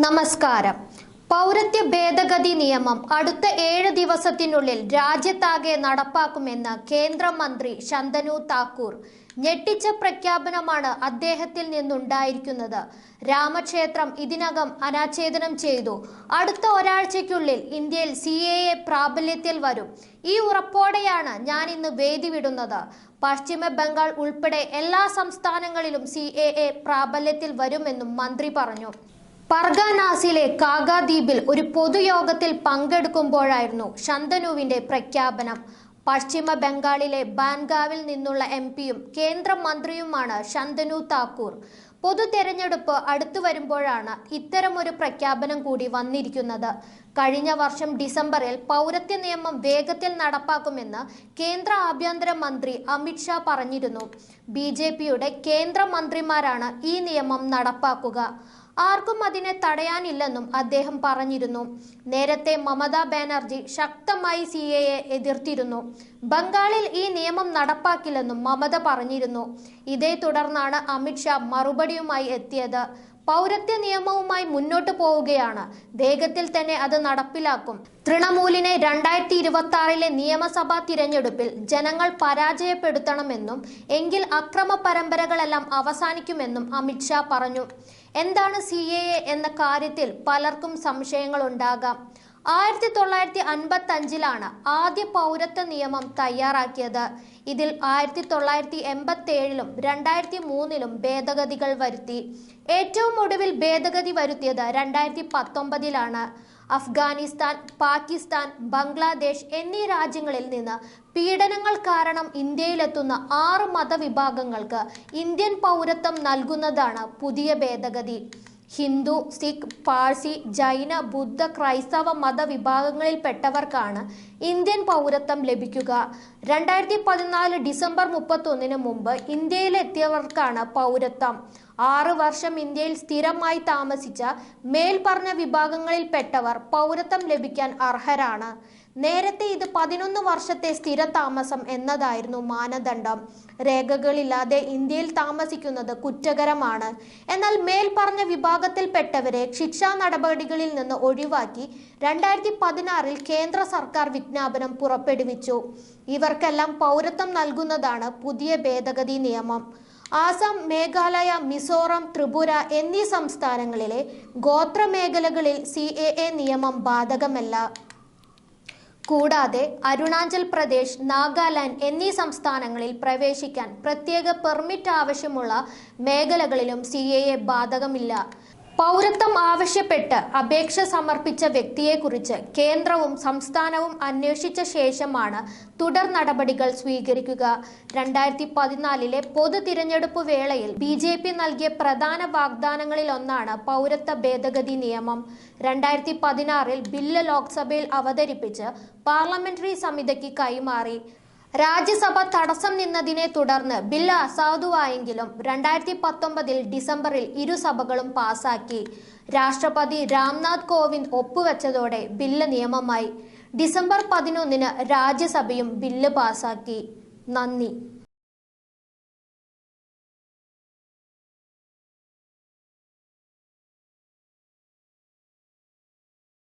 നമസ്കാരം. പൗരത്വ ഭേദഗതി നിയമം അടുത്ത ഏഴ് ദിവസത്തിനുള്ളിൽ രാജ്യത്താകെ നടപ്പാക്കുമെന്ന് കേന്ദ്രമന്ത്രി ശന്തനു താക്കൂർ. ഞെട്ടിച്ച പ്രഖ്യാപനമാണ് അദ്ദേഹത്തിൽ നിന്നുണ്ടായിരിക്കുന്നത്. രാമക്ഷേത്രം ഇതിനകം അനാച്ഛേദനം ചെയ്തു. അടുത്ത ഒരാഴ്ചയ്ക്കുള്ളിൽ ഇന്ത്യയിൽ സി എ എ പ്രാബല്യത്തിൽ വരും. ഈ ഉറപ്പോടെയാണ് ഞാൻ ഇന്ന് വേദി വിടുന്നത് പശ്ചിമ ബംഗാൾ ഉൾപ്പെടെ എല്ലാ സംസ്ഥാനങ്ങളിലും സി എ എ പ്രാബല്യത്തിൽ വരുമെന്നും മന്ത്രി പറഞ്ഞു. പർഗാനാസിലെ കാഗാദ്വീപിൽ ഒരു പൊതുയോഗത്തിൽ പങ്കെടുക്കുമ്പോഴായിരുന്നു ശന്തനുവിന്റെ പ്രഖ്യാപനം. പശ്ചിമ ബംഗാളിലെ ബാൻഗാവിൽ നിന്നുള്ള എം പിയും കേന്ദ്രമന്ത്രിയുമാണ് ശന്തനു താക്കൂർ. പൊതു തെരഞ്ഞെടുപ്പ് അടുത്തു വരുമ്പോഴാണ് ഇത്തരമൊരു പ്രഖ്യാപനം കൂടി വന്നിരിക്കുന്നത്. കഴിഞ്ഞ വർഷം ഡിസംബറിൽ പൗരത്യ നിയമം വേഗത്തിൽ നടപ്പാക്കുമെന്ന് കേന്ദ്ര ആഭ്യന്തര മന്ത്രി അമിത്ഷാ പറഞ്ഞിരുന്നു. ബി കേന്ദ്രമന്ത്രിമാരാണ് ഈ നിയമം നടപ്പാക്കുക. ആർക്കും അതിനെ തടയാനില്ലെന്നും അദ്ദേഹം പറഞ്ഞിരുന്നു. നേരത്തെ മമതാ ബാനർജി ശക്തമായി സി എതിർത്തിരുന്നു. ബംഗാളിൽ ഈ നിയമം നടപ്പാക്കില്ലെന്നും മമത പറഞ്ഞിരുന്നു. ഇതേ തുടർന്നാണ് അമിത്ഷാ മറുപടിയുമായി എത്തിയത്. പൗരത്വ നിയമവുമായി മുന്നോട്ടു പോവുകയാണ്. വേഗത്തിൽ തന്നെ അത് നടപ്പിലാക്കും. തൃണമൂലിനെ രണ്ടായിരത്തി ഇരുപത്തി ആറിലെ നിയമസഭാ തിരഞ്ഞെടുപ്പിൽ ജനങ്ങൾ പരാജയപ്പെടുത്തണമെന്നും എങ്കിൽ അക്രമ പരമ്പരകളെല്ലാം അവസാനിക്കുമെന്നും അമിത്ഷാ പറഞ്ഞു. എന്താണ് സി എന്ന കാര്യത്തിൽ പലർക്കും സംശയങ്ങളുണ്ടാകാം. ആയിരത്തി തൊള്ളായിരത്തി അൻപത്തി അഞ്ചിലാണ് ആദ്യ പൗരത്വ നിയമം തയ്യാറാക്കിയത്. ഇതിൽ ആയിരത്തി തൊള്ളായിരത്തി എൺപത്തി ഏഴിലും രണ്ടായിരത്തി മൂന്നിലും ഭേദഗതികൾ വരുത്തി. ഏറ്റവും ഒടുവിൽ ഭേദഗതി വരുത്തിയത് രണ്ടായിരത്തി പത്തൊമ്പതിലാണ് അഫ്ഗാനിസ്ഥാൻ പാകിസ്ഥാൻ ബംഗ്ലാദേശ് എന്നീ രാജ്യങ്ങളിൽ നിന്ന് പീഡനങ്ങൾ കാരണം ഇന്ത്യയിലെത്തുന്ന ആറ് മതവിഭാഗങ്ങൾക്ക് ഇന്ത്യൻ പൗരത്വം നൽകുന്നതാണ് പുതിയ ഭേദഗതി. ഹിന്ദു സിഖ് പാഴ്സി ജൈന ബുദ്ധ ക്രൈസ്തവ മതവിഭാഗങ്ങളിൽപ്പെട്ടവർക്കാണ് ഇന്ത്യൻ പൗരത്വം ലഭിക്കുക. രണ്ടായിരത്തി പതിനാല് ഡിസംബർ മുപ്പത്തൊന്നിന് മുമ്പ് ഇന്ത്യയിലെത്തിയവർക്കാണ് പൗരത്വം. ആറ് വർഷം ഇന്ത്യയിൽ സ്ഥിരമായി താമസിച്ച മേൽപ്പറഞ്ഞ വിഭാഗങ്ങളിൽപ്പെട്ടവർ പൗരത്വം ലഭിക്കാൻ അർഹരാണ്. നേരത്തെ ഇത് പതിനൊന്ന് വർഷത്തെ സ്ഥിര താമസം എന്നതായിരുന്നു മാനദണ്ഡം. രേഖകളില്ലാതെ ഇന്ത്യയിൽ താമസിക്കുന്നത് കുറ്റകരമാണ്. എന്നാൽ മേൽപ്പറഞ്ഞ വിഭാഗത്തിൽപ്പെട്ടവരെ ശിക്ഷാ നടപടികളിൽ നിന്ന് ഒഴിവാക്കി രണ്ടായിരത്തി പതിനാറിൽ കേന്ദ്ര സർക്കാർ വിജ്ഞാപനം പുറപ്പെടുവിച്ചു. ഇവർക്കെല്ലാം പൗരത്വം നൽകുന്നതാണ് പുതിയ ഭേദഗതി നിയമം. ആസാം മേഘാലയ മിസോറാം ത്രിപുര എന്നീ സംസ്ഥാനങ്ങളിലെ ഗോത്ര മേഖലകളിൽ സി നിയമം ബാധകമല്ല. കൂടാതെ അരുണാചൽ പ്രദേശ് നാഗാലാൻഡ് എന്നീ സംസ്ഥാനങ്ങളിൽ പ്രവേശിക്കാൻ പ്രത്യേക പെർമിറ്റ് ആവശ്യമുള്ള മേഖലകളിലും സി ബാധകമില്ല. പൗരത്വം ആവശ്യപ്പെട്ട് അപേക്ഷ സമർപ്പിച്ച വ്യക്തിയെക്കുറിച്ച് കേന്ദ്രവും സംസ്ഥാനവും അന്വേഷിച്ച ശേഷമാണ് തുടർ നടപടികൾ സ്വീകരിക്കുക. രണ്ടായിരത്തി പതിനാലിലെ പൊതു തിരഞ്ഞെടുപ്പ് വേളയിൽ ബി ജെ പി നൽകിയ പ്രധാന വാഗ്ദാനങ്ങളിൽ ഒന്നാണ് പൗരത്വ ഭേദഗതി നിയമം. രണ്ടായിരത്തി പതിനാറിൽ ബില്ല് ലോക്സഭയിൽ അവതരിപ്പിച്ച് പാർലമെന്ററി സമിതിക്ക് കൈമാറി. രാജ്യസഭ തടസ്സം നിന്നതിനെ തുടർന്ന് ബില്ല് അസാധുവായെങ്കിലും രണ്ടായിരത്തി പത്തൊമ്പതിൽ ഡിസംബറിൽ ഇരുസഭകളും പാസാക്കി. രാഷ്ട്രപതി രാംനാഥ് കോവിന്ദ് ഒപ്പുവെച്ചതോടെ ബില്ല് നിയമമായി. ഡിസംബർ പതിനൊന്നിന് രാജ്യസഭയും ബില്ല് പാസാക്കി. നന്ദി.